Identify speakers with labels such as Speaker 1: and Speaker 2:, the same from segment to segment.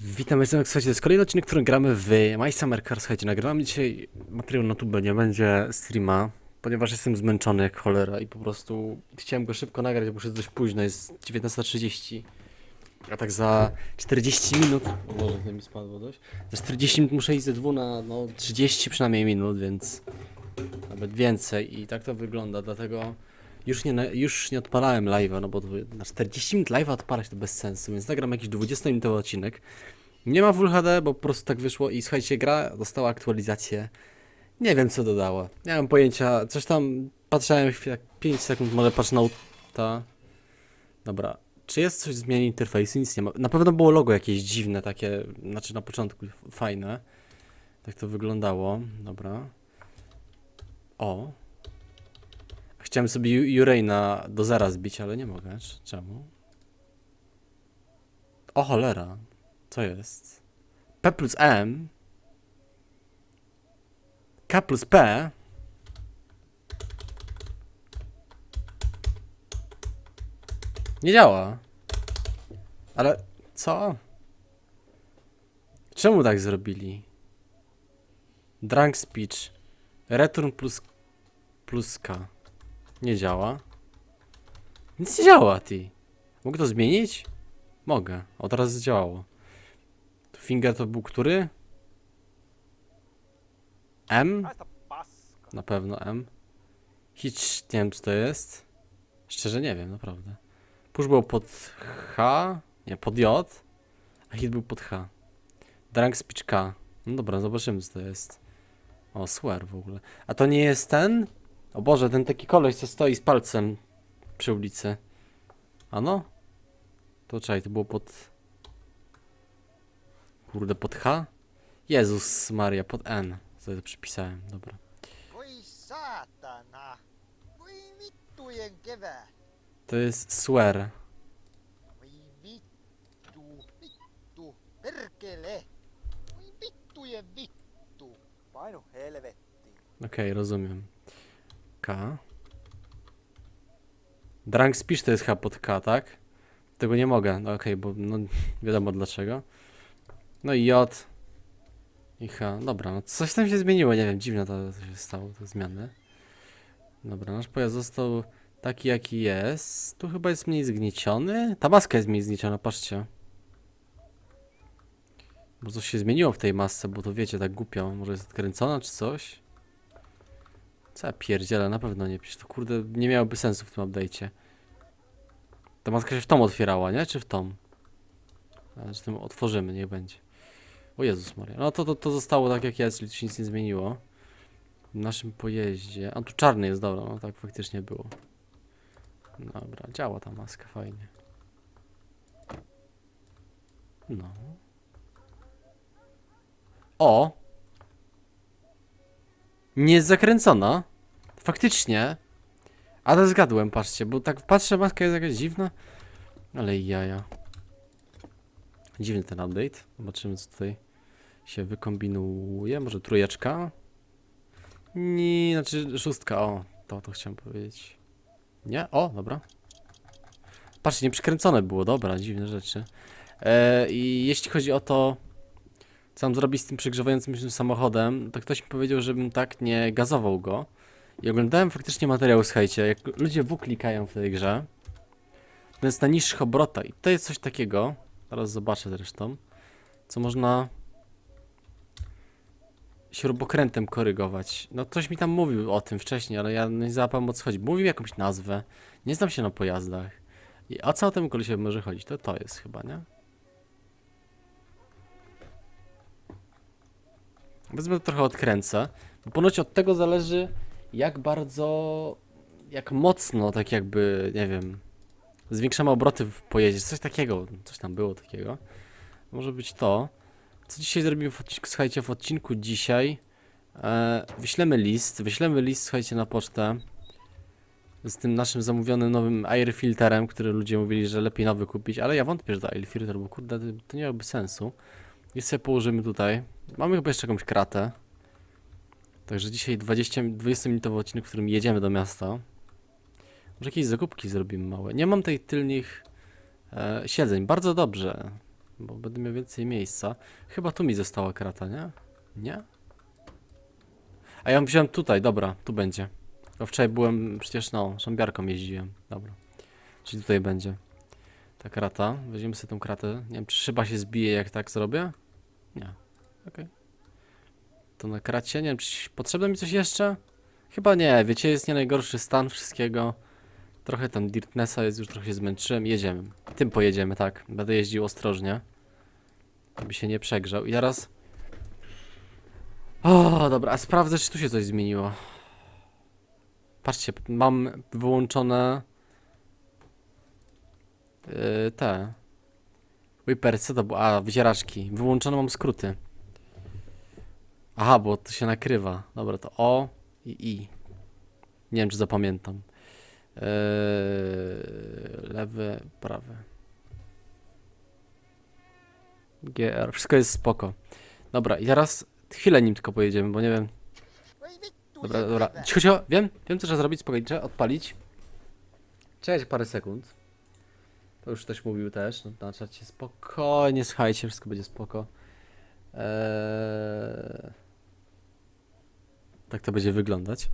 Speaker 1: Witam, jestem słuchajcie, to jest kolejny odcinek, w którym gramy w My Summer Car. Słuchajcie, nagrywam dzisiaj materiał na tubę, nie będzie streama, ponieważ jestem zmęczony jak cholera i po prostu chciałem go szybko nagrać, bo już jest dość późno, jest 19.30. A tak za 40 minut, o Boże, to mi spadło dość, za 40 minut muszę iść ze dwu na no, 30 przynajmniej minut, więc nawet więcej i tak to wygląda, dlatego już nie, już nie odpalałem live'a, no bo na 40 minut live'a odpalać to bez sensu, więc nagram jakiś 20-minutowy odcinek. Nie ma Full HD, bo po prostu tak wyszło i słuchajcie, gra dostała aktualizację. Nie wiem co dodała. Nie mam pojęcia, coś tam patrzałem chwilę, 5 sekund, może patrz na ta. Dobra. Czy jest coś w zmianie interfejsu? Nic nie ma. Na pewno było logo jakieś dziwne, takie, znaczy na początku fajne. Tak to wyglądało. Dobra. O. Chciałem sobie Ju- Jureina do zera zbić, ale nie mogę. Cz- Czemu? O cholera. Co jest? P plus M. K plus P. Nie działa. Ale co? Czemu tak zrobili? Drunk speech. Return plus plus K. Nie działa. Nic nie działa, ty. Mogę to zmienić? Mogę. O, teraz zadziałało. To Finger to był który? M? Na pewno M. Hitch, nie wiem co to jest. Szczerze nie wiem, naprawdę. Push był pod H, nie, pod J, a hit był pod H. Drunk speech K. No dobra, zobaczymy co to jest. O, swear w ogóle. A to nie jest ten? O Boże, ten taki koleś, co stoi z palcem przy ulicy. A no? To czekaj, to było pod... Kurde, pod H? Jezus Maria, pod N. Sobie to przypisałem, dobra.
Speaker 2: Kevää.
Speaker 1: To jest swear. Okej, rozumiem. K. Drunk speech to jest H pod K, tak? Tego nie mogę. No okej, bo no, wiadomo dlaczego. No i J. I H. Dobra, no coś tam się zmieniło, nie wiem, dziwne to, to się stało, te zmiany. Dobra, nasz pojazd został taki jaki jest. Tu chyba jest mniej zgnieciony. Ta maska jest mniej zgnieciona, patrzcie. Bo coś się zmieniło w tej masce, bo to wiecie, tak głupio. Może jest odkręcona czy coś? Co ja pierdzielę, na pewno nie. Przecież to kurde nie miałoby sensu w tym update'cie. Ta maska się w tom otwierała, nie? Czy w tom? A, że tym otworzymy, niech będzie. O Jezus Maria. No to, to, to zostało tak jak jest, się nic nie zmieniło. W naszym pojeździe. A tu czarny jest, dobra, no tak faktycznie było. Dobra, działa ta maska, fajnie. No. O! Nie jest zakręcona. Faktycznie. Ale zgadłem, patrzcie, bo tak patrzę, maska jest jakaś dziwna. Ale jaja. Dziwny ten update. Zobaczymy, co tutaj się wykombinuje. Może trójeczka? Nie, znaczy szóstka. O, to, to chciałem powiedzieć. Nie? O, dobra. Patrzcie, nie przykręcone było, dobra, dziwne rzeczy. E, I jeśli chodzi o to, co mam zrobić z tym przegrzewającym się samochodem, to ktoś mi powiedział, żebym tak nie gazował go. I oglądałem faktycznie materiał, słuchajcie, jak ludzie W klikają w tej grze. To jest na niższych obrotach i to jest coś takiego, zaraz zobaczę zresztą, co można śrubokrętem korygować. No ktoś mi tam mówił o tym wcześniej, ale ja nie załapałem o co chodzi. Mówił jakąś nazwę, nie znam się na pojazdach. I o co o tym kolesie może chodzić? To to jest chyba, nie? Wezmę trochę odkręcę, bo ponoć od tego zależy jak bardzo, jak mocno, tak jakby, nie wiem, zwiększamy obroty w pojeździe, coś takiego, coś tam było takiego. Może być to. Co dzisiaj zrobimy w odcinku? Słuchajcie, w odcinku dzisiaj e, wyślemy list, wyślemy list, słuchajcie, na pocztę z tym naszym zamówionym nowym air filterem, który ludzie mówili, że lepiej nowy kupić, ale ja wątpię, że to air filter, bo kurde, to nie miałoby sensu. I sobie położymy tutaj. Mamy chyba jeszcze jakąś kratę. Także dzisiaj 20, 20-minutowy odcinek, w którym jedziemy do miasta. Może jakieś zakupki zrobimy małe. Nie mam tej tylnych e, siedzeń. Bardzo dobrze. bo będę miał więcej miejsca. Chyba tu mi została krata, nie? Nie? A ja wziąłem tutaj, dobra, tu będzie. Bo wczoraj byłem, przecież no, szambiarką jeździłem. Dobra. Czyli tutaj będzie. Ta krata. Weźmiemy sobie tą kratę. Nie wiem, czy szyba się zbije, jak tak zrobię? Nie. Okej. To na kracie. Nie wiem, czy potrzebne mi coś jeszcze? Chyba nie. Wiecie, jest nie najgorszy stan wszystkiego. Trochę tam dirtnessa jest, już trochę się zmęczyłem. Jedziemy. Tym pojedziemy, tak. Będę jeździł ostrożnie. Żeby się nie przegrzał. I teraz... O, dobra, a sprawdzę, czy tu się coś zmieniło. Patrzcie, mam wyłączone... Yy, te... Whipper, co to było? A, wycieraczki. Wyłączone mam skróty. Aha, bo to się nakrywa. Dobra, to O i I. Nie wiem, czy zapamiętam. Yy, lewy, prawy. GR. Wszystko jest spoko. Dobra, i teraz chwilę nim tylko pojedziemy, bo nie wiem. Dobra, dobra. Cicho, cicho. Wiem, wiem co trzeba zrobić, spokojnie, odpalić. Czekać parę sekund. To już ktoś mówił też no, na czacie. Spokojnie, słuchajcie, wszystko będzie spoko. Eee... Tak to będzie wyglądać.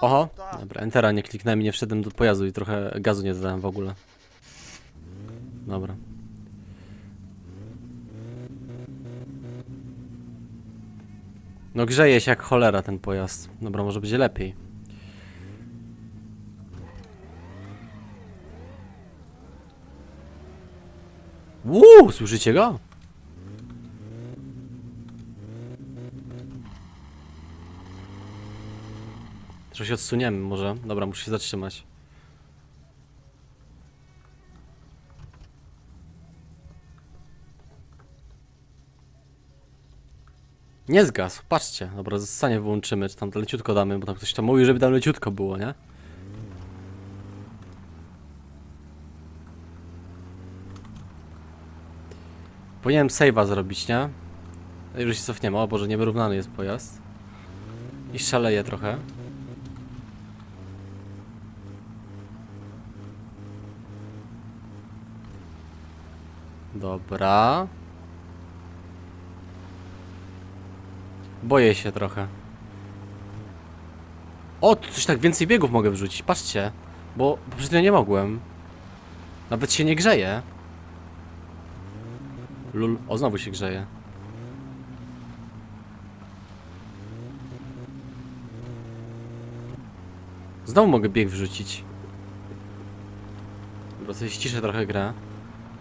Speaker 1: Oho, dobra, Entera nie kliknąłem nie wszedłem do pojazdu i trochę gazu nie dodałem w ogóle. Dobra. No grzeje się jak cholera ten pojazd. Dobra, może będzie lepiej. Uuu, słyszycie go? Trochę się odsuniemy może. Dobra, muszę się zatrzymać. Nie zgasł, patrzcie. Dobra, zostanie wyłączymy, czy tam to leciutko damy, bo tam ktoś tam mówi, żeby tam leciutko było, nie? Powinienem save'a zrobić, nie? Już się cofniemy. O Boże, niewyrównany jest pojazd. I szaleje trochę. Dobra. Boję się trochę. O, coś tak więcej biegów mogę wrzucić. Patrzcie. Bo poprzednio nie mogłem. Nawet się nie grzeje. Lul. O, znowu się grzeje. Znowu mogę bieg wrzucić. Dobra, sobie ściszę trochę grę.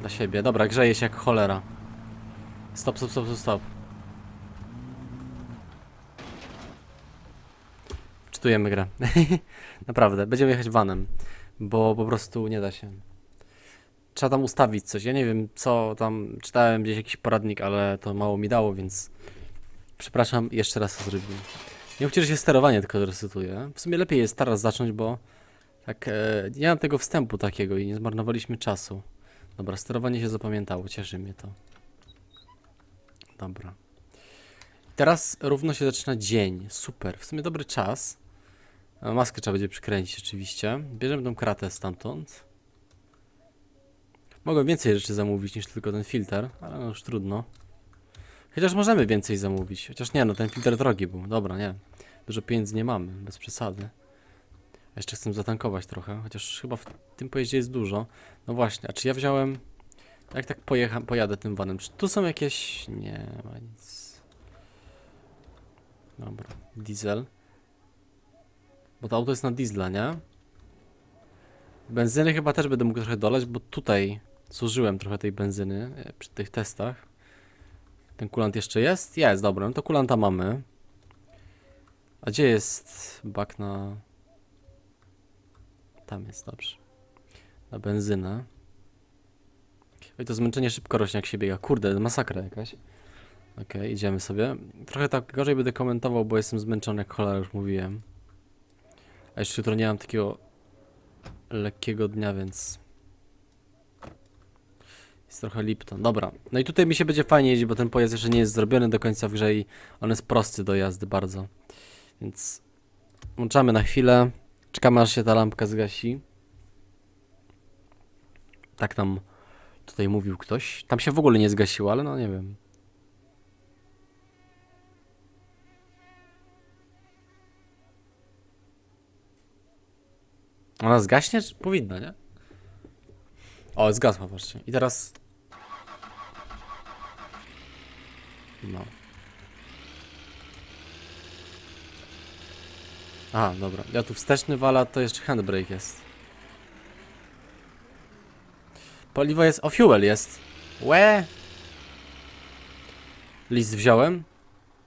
Speaker 1: Dla siebie. Dobra, grzeje się jak cholera. Stop, stop, stop, stop, stop. Czytujemy grę. Naprawdę, będziemy jechać vanem. Bo po prostu nie da się. Trzeba tam ustawić coś. Ja nie wiem, co tam czytałem gdzieś jakiś poradnik, ale to mało mi dało, więc przepraszam, jeszcze raz to zrobiłem. Nie mówcie, że się sterowanie tylko resetuje. W sumie lepiej jest teraz zacząć, bo tak e, nie mam tego wstępu takiego i nie zmarnowaliśmy czasu. Dobra, sterowanie się zapamiętało, cieszy mnie to. Dobra. Teraz równo się zaczyna dzień. Super, w sumie dobry czas. A, Maskę trzeba będzie przykręcić oczywiście. Bierzemy tą kratę stamtąd. Mogę więcej rzeczy zamówić niż tylko ten filtr, ale no już trudno. Chociaż możemy więcej zamówić. Chociaż nie, no ten filtr drogi był. Dobra, nie. Dużo pieniędzy nie mamy, bez przesady. Jeszcze chcę zatankować trochę, chociaż chyba w tym pojeździe jest dużo. No właśnie, a czy ja wziąłem... Jak tak pojecha, pojadę tym vanem? Czy tu są jakieś... Nie ma nic. Dobra, diesel. Bo to auto jest na diesla, nie? Benzyny chyba też będę mógł trochę dolać, bo tutaj zużyłem trochę tej benzyny e, przy tych testach. Ten kulant jeszcze jest? Jest, dobra, no to kulanta mamy. A gdzie jest bak na... Tam jest, dobrze. Na benzynę. Oj, to zmęczenie szybko rośnie jak się biega. Kurde, masakra jakaś. Okej, idziemy sobie. Trochę tak gorzej będę komentował, bo jestem zmęczony jak cholera, już mówiłem. A jeszcze jutro nie mam takiego lekkiego dnia, więc... Jest trochę Lipton. Dobra. No i tutaj mi się będzie fajnie jeździć, bo ten pojazd jeszcze nie jest zrobiony do końca w grze i on jest prosty do jazdy bardzo. Więc włączamy na chwilę. Czekamy aż się ta lampka zgasi. Tak nam tutaj mówił ktoś. Tam się w ogóle nie zgasiło, ale no nie wiem. Ona zgaśnie? Powinna, nie? O, zgasła właśnie. I teraz... No. A, dobra. Ja tu wsteczny wala, to jeszcze handbrake jest. Paliwo jest, o fuel jest. Łe! List wziąłem.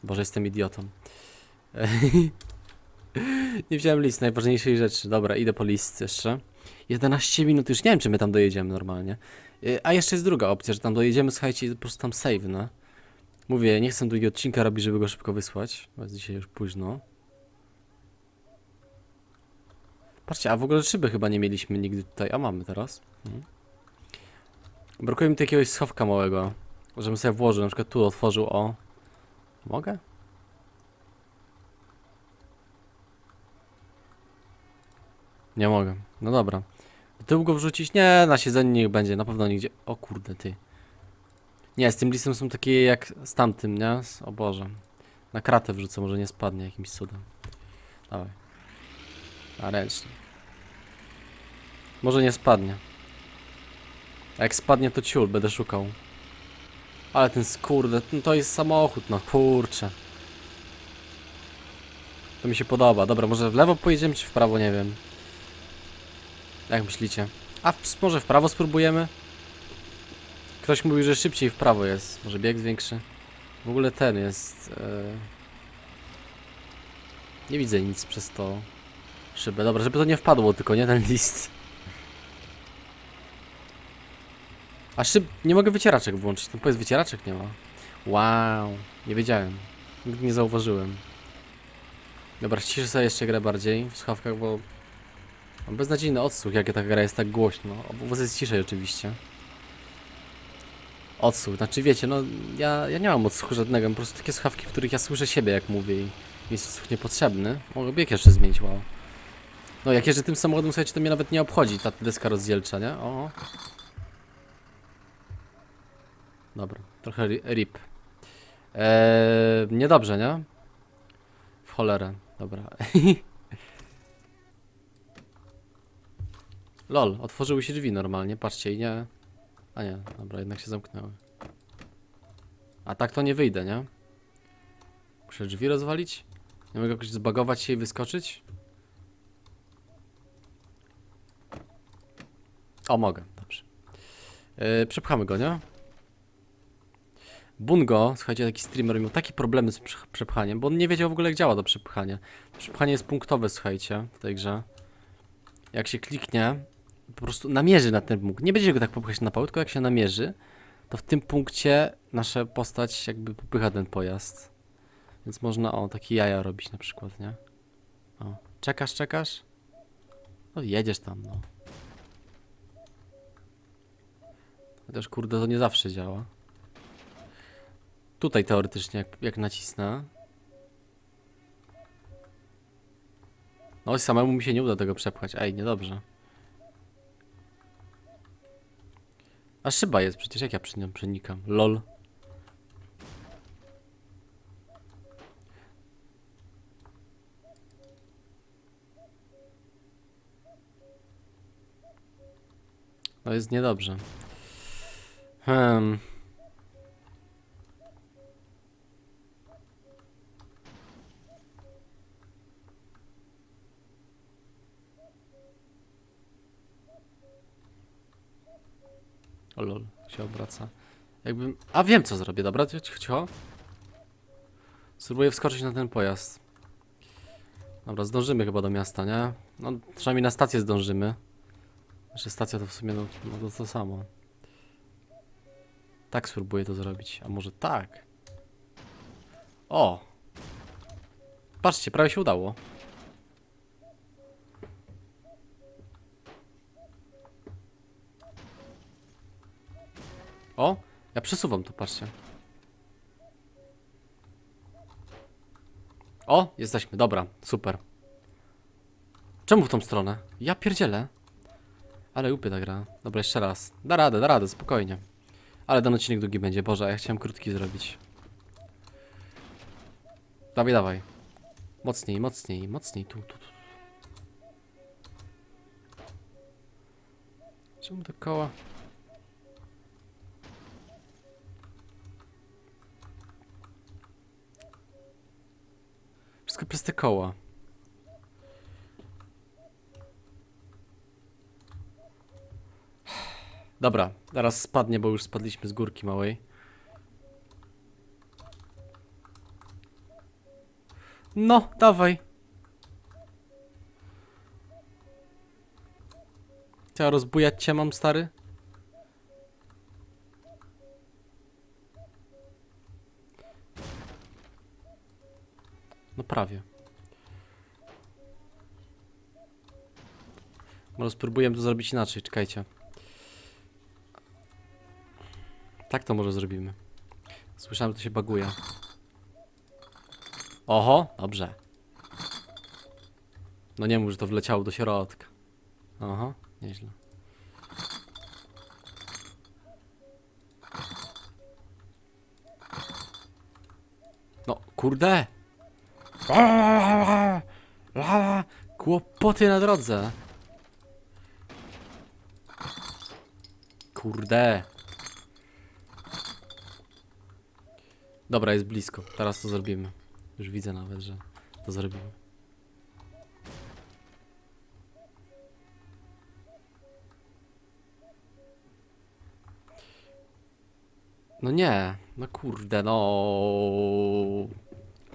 Speaker 1: Boże, jestem idiotą. Nie wziąłem list najważniejszej rzeczy. Dobra, idę po list jeszcze. 11 minut, już nie wiem, czy my tam dojedziemy normalnie. Y, A jeszcze jest druga opcja, że tam dojedziemy, słuchajcie, po prostu tam save, no. Mówię, nie chcę długiego odcinka robić, żeby go szybko wysłać, bo jest dzisiaj już późno. Patrzcie, a w ogóle szyby chyba nie mieliśmy nigdy tutaj, a mamy teraz. Mhm. Brakuje mi tu jakiegoś schowka małego, żebym sobie włożył, na przykład tu otworzył, o. Mogę? Nie mogę. No dobra. Do tyłu go wrzucić? Nie, na siedzeniu niech będzie, na pewno nigdzie. O kurde, ty. Nie, z tym listem są takie jak z tamtym, nie? O Boże. Na kratę wrzucę, może nie spadnie jakimś cudem. Dawaj. A ręcznie. Może nie spadnie. A jak spadnie to ciul, będę szukał. Ale ten skurde, to jest samochód, no kurczę. To mi się podoba. Dobra, może w lewo pojedziemy, czy w prawo, nie wiem. Jak myślicie? A w, może w prawo spróbujemy? Ktoś mówił, że szybciej w prawo jest. Może bieg większy? W ogóle ten jest... E... Nie widzę nic przez to szybę. Dobra, żeby to nie wpadło tylko, nie ten list. A szyb... Nie mogę wycieraczek włączyć. No powiedz, wycieraczek nie ma. Wow. Nie wiedziałem. Nigdy nie zauważyłem. Dobra, ściszę sobie jeszcze grę bardziej w słuchawkach, bo Beznadziejny odsłuch, jak ta gra jest tak głośno. Obóz jest ciszej oczywiście. Odsłuch, znaczy wiecie, no ja, ja nie mam odsłuchu żadnego, mam po prostu takie słuchawki, w których ja słyszę siebie jak mówię i jest odsłuch niepotrzebny. Mogę bieg jeszcze zmienić, wow. No jak jeżdżę tym samochodem, słuchajcie, to mnie nawet nie obchodzi ta deska rozdzielcza, nie? O. Dobra, trochę ri- rip. Eee, niedobrze, nie? W cholerę, dobra. Lol, otworzyły się drzwi normalnie, patrzcie i nie... A nie, dobra, jednak się zamknęły. A tak to nie wyjdę, nie? Muszę drzwi rozwalić? Nie mogę jakoś zbagować się i wyskoczyć? O, mogę, dobrze. Yy, przepchamy go, nie? Bungo, słuchajcie, taki streamer miał takie problemy z prze- przepchaniem, bo on nie wiedział w ogóle jak działa to przepchanie. Przepchanie jest punktowe, słuchajcie, w tej grze. Jak się kliknie, po prostu namierzy na ten punkt. Nie będzie go tak popychać na pał, tylko jak się namierzy, to w tym punkcie nasza postać jakby popycha ten pojazd. Więc można, o, takie jaja robić na przykład, nie? O, czekasz, czekasz? No jedziesz tam, no. Chociaż kurde, to nie zawsze działa. Tutaj teoretycznie, jak, jak nacisnę. No, samemu mi się nie uda tego przepchać. Ej, niedobrze. A szyba jest przecież, jak ja przy nią przenikam. Lol. No jest niedobrze. Hmm. O lol, się obraca. Jakbym... A wiem co zrobię, dobra? Cicho. Spróbuję wskoczyć na ten pojazd. Dobra, zdążymy chyba do miasta, nie? No, przynajmniej na stację zdążymy. Znaczy stacja to w sumie, no, no to to samo. Tak spróbuję to zrobić, a może tak? O! Patrzcie, prawie się udało. O! Ja przesuwam to, patrzcie. O, jesteśmy, dobra, super. Czemu w tą stronę? Ja pierdzielę. Ale upie ta gra. Dobra, jeszcze raz. Da radę, da radę, spokojnie. Ale ten odcinek długi będzie, Boże, ja chciałem krótki zrobić. Dawaj, dawaj. Mocniej, mocniej, mocniej, tu, tu, tu. Czemu dookoła? Przez te koła. Dobra, zaraz spadnie, bo już spadliśmy z górki małej. No, dawaj. Chciała rozbujać cię mam, stary? Prawie. Może spróbujemy to zrobić inaczej, czekajcie. Tak to może zrobimy. Słyszałem, że to się baguje. Oho, dobrze. No nie mów, że to wleciało do środka. Aha, nieźle. No, kurde! Kłopoty na drodze. Kurde. Dobra, jest blisko. Teraz to zrobimy. Już widzę nawet, że to zrobimy. No nie, no kurde, no.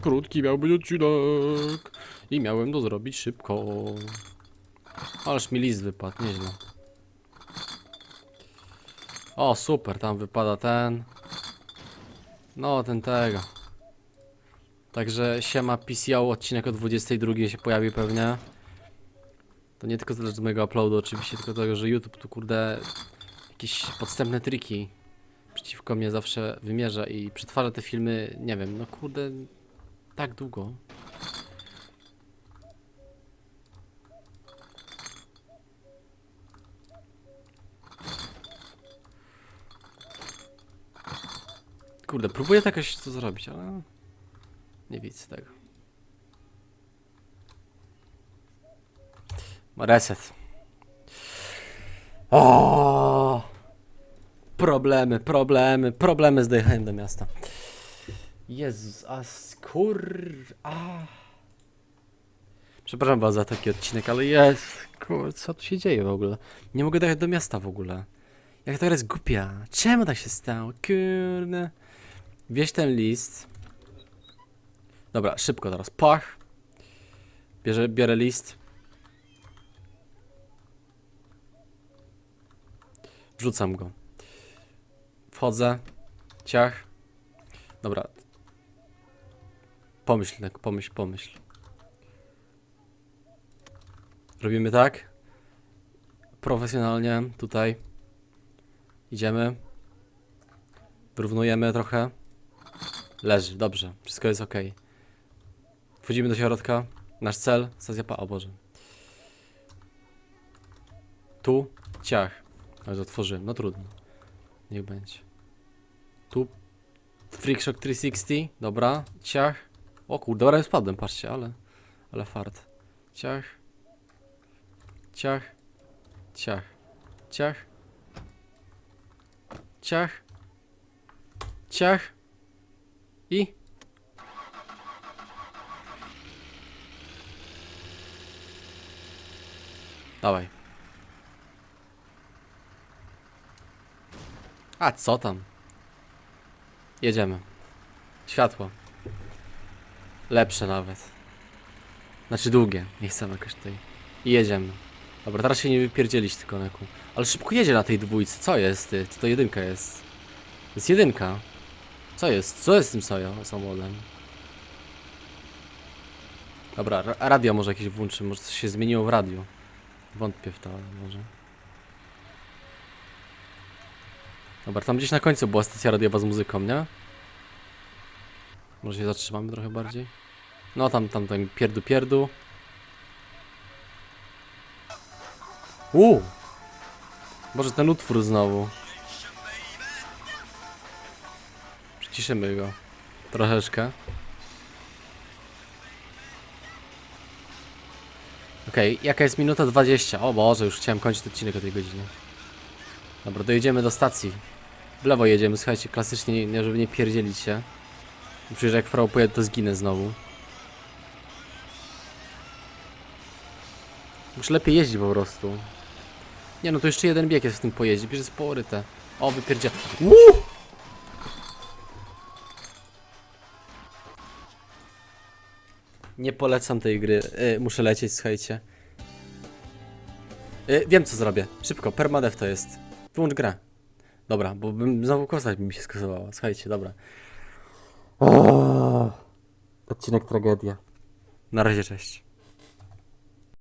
Speaker 1: Krótki miał być odcinek i miałem to zrobić szybko. Ależ mi list wypadł, nieźle. O, super, tam wypada ten. No, ten tego. Także siema PCO, odcinek o 22 się pojawi pewnie. To nie tylko z mojego uploadu oczywiście, tylko dlatego, że YouTube tu kurde jakieś podstępne triki przeciwko mnie zawsze wymierza i przetwarza te filmy, nie wiem, no kurde, tak długo. Kurde, próbuję tak jakoś to zrobić, ale nie widzę tego. Reset. O! Problemy, problemy, problemy z dojechaniem do miasta. Jezus, a skur... A. Przepraszam was za taki odcinek, ale jest... Kur... Co tu się dzieje w ogóle? Nie mogę dojechać do miasta w ogóle. Jak gra jest głupia. Czemu tak się stało? Kurde. Wieź ten list. Dobra, szybko teraz. Pach. Bierze, biorę list. Wrzucam go. Wchodzę. Ciach. Dobra. Pomyśl, Nek, pomyśl, pomyśl. Robimy tak. Profesjonalnie tutaj. Idziemy. Wyrównujemy trochę. Leży, dobrze. Wszystko jest ok. Wchodzimy do środka. Nasz cel, stacja pa... O Boże. Tu, ciach. Ale otworzyłem, no trudno. Niech będzie. Tu, Freakshock 360, dobra, ciach. O kurde, dobra, spadłem, patrzcie, ale... Ale fart. Ciach. Ciach. Ciach. Ciach. Ciach. Ciach. I... Dawaj. A co tam? Jedziemy. Światło. Lepsze nawet. Znaczy długie. Nie chcemy jakoś tutaj. I jedziemy. Dobra, teraz się nie wypierdzielić tylko Neku. Ale szybko jedzie na tej dwójce. Co jest ty? Co to jedynka jest? To jest jedynka. Co jest? Co jest z tym sojo samochodem? Dobra, ra- radio może jakieś włączy. Może coś się zmieniło w radiu. Wątpię w to, ale może. Dobra, tam gdzieś na końcu była stacja radiowa z muzyką, nie? Może się zatrzymamy trochę bardziej? No tam, tam, tam, pierdu, pierdu. Uuu! Boże, ten utwór znowu. Przyciszymy go. Troszeczkę. Okej, jaka jest minuta 20? O Boże, już chciałem kończyć odcinek o tej godzinie. Dobra, dojedziemy do stacji. W lewo jedziemy, słuchajcie, klasycznie, nie- nie, żeby nie pierdzielić się. Przecież jak pojedę, to zginę znowu. Muszę lepiej jeździć po prostu. Nie no, to jeszcze jeden bieg jest w tym pojeździe, bierze spory te. O, wypierdzia. Uuu! Nie polecam tej gry. Y, muszę lecieć, słuchajcie. Y, wiem co zrobię. Szybko, permadev to jest. Wyłącz grę. Dobra, bo bym znowu postać by mi się skasowała. Słuchajcie, dobra. Odcinek tragedia. Na razie, cześć.